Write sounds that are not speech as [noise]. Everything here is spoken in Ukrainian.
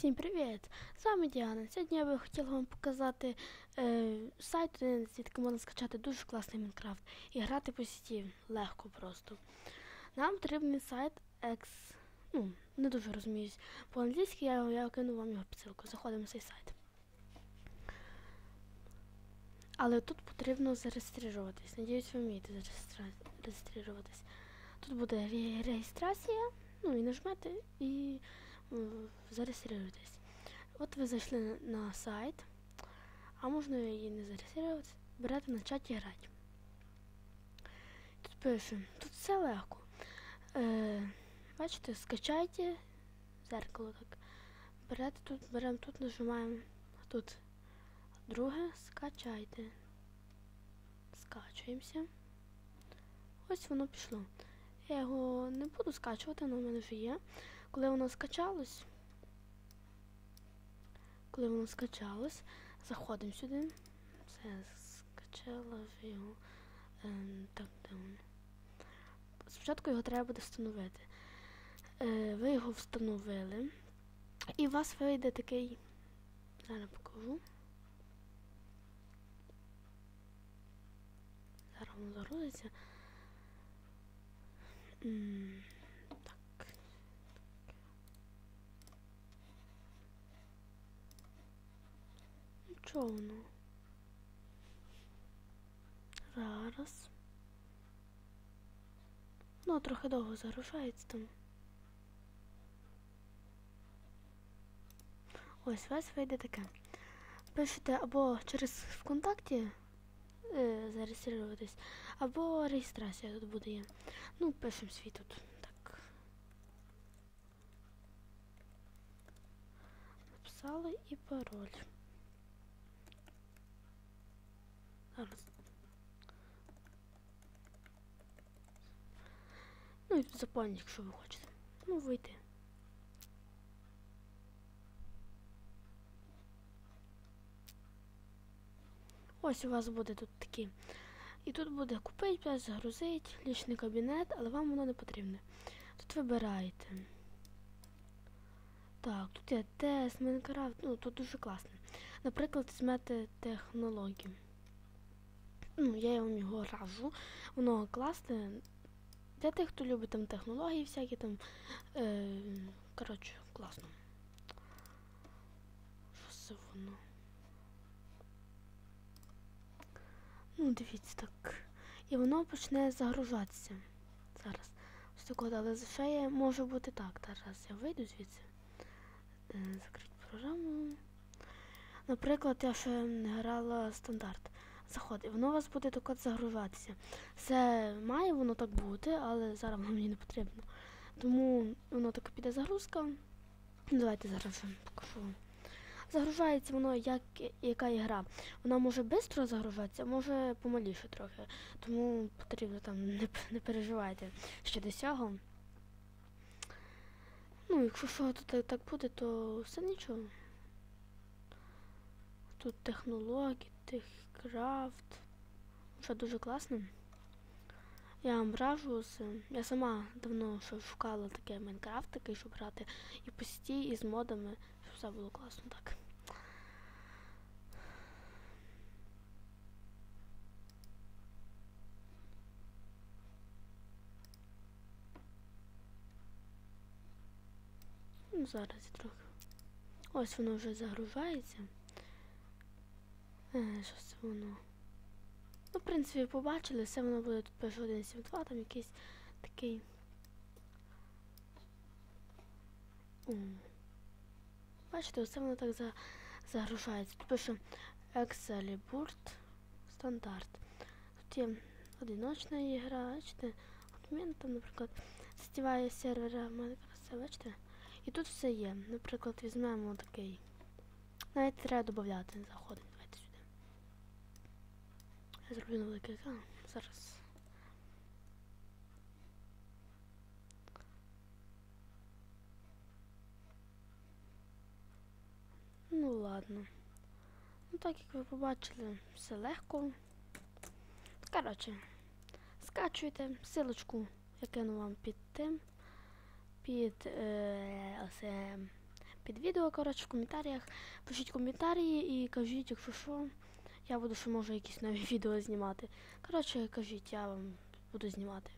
Всім привіт! З вами Діана. Сьогодні я би хотіла вам показати е, сайт, звідки можна скачати дуже класний Мінкрафт і грати по сіті легко просто. Нам потрібний сайт X. Ну, не дуже розуміюсь. По-англійськи я, я кину вам його підсилку. Заходимо на цей сайт. Але тут потрібно зареєструватись. Надіюсь, ви вмієте зареєструватись. Тут буде ре реєстрація, ну і нажмете і зареєструйтесь. От ви зайшли на сайт, а можна і не зареєструватися, берете на чаті грати. Тут пише, тут все легко. Е, Бачите, скачайте зеркало так. Берете тут, беремо тут, нажимаємо тут. Друге, скачайте. Скачуємося. Ось воно пішло. Я його не буду скачувати, воно в мене вже є. Коли воно скачалось, коли воно скачалось, заходимо сюди. Все, скачала його. Так, де воно. Спочатку його треба буде встановити. Е, ви його встановили. І у вас вийде такий. Зараз покажу. Зараз воно загрузиться. Чого воно? Зараз. Ну, трохи довго загружається там. Ось вас вийде таке. Пишете або через ВКонтакті е, зареєструватись, або реєстрація тут буде є. Ну, пишемо свій тут. Так. Написали і пароль. Зараз. Ну і тут заповніть, якщо ви хочете. Ну, вийти. Ось у вас буде тут такі. І тут буде купити, загрузити, лічний кабінет, але вам воно не потрібне. Тут вибираєте. Так, тут є тест, Майнкрафт, ну тут дуже класно. Наприклад, візьмете технологію. Ну, я вам його раджу. Воно класне. Для тих, хто любить там технології всякі там. Е, Коротше, класно. Що це воно? Ну, дивіться так. І воно почне загружатися. Зараз. Ось так але ще є, може бути так. Зараз я вийду звідси. Е, закрити програму. Наприклад, я ще грала стандарт. Заходить. Воно у вас буде так от загружатися. Це має воно так бути, але зараз воно мені не потрібно. Тому воно так піде загрузка. Давайте зараз вже покажу вам. Загружається воно, як яка є гра. Вона може швидко загружатися, може помаліше трохи. Тому потрібно там не, не переживайте щодо цього. Ну, якщо що тут так буде, то все нічого. Тут технології, техкрафт. Що дуже класно. Я вам раджу, я сама давно що шукала таке Майнкрафт, такий, щоб грати і по сіті, і з модами, щоб все було класно так. Ну, зараз трохи. Ось воно вже загружається. Е, що це воно? Ну, в принципі, побачили, все воно буде тут пише 1.7.2, там якийсь такий. Бачите, все воно так за... загружається. Тут пише Excalibur стандарт. Тут є одиночна ігра, бачите, мене там, наприклад, стіває сервера Minecraft, бачите? І тут все є. Наприклад, візьмемо такий. Навіть треба додати, заходить. Я зроблю великий екран. Зараз. Ну ладно. Ну так як ви побачили, все легко. Коротше, скачуйте силочку, я кину вам під тим під е, під відео, коротше, в коментарях. Пишіть коментарі і кажіть, якщо що, я буду ще може якісь нові [laughs] відео знімати. Коротше, кажіть, я вам буду знімати.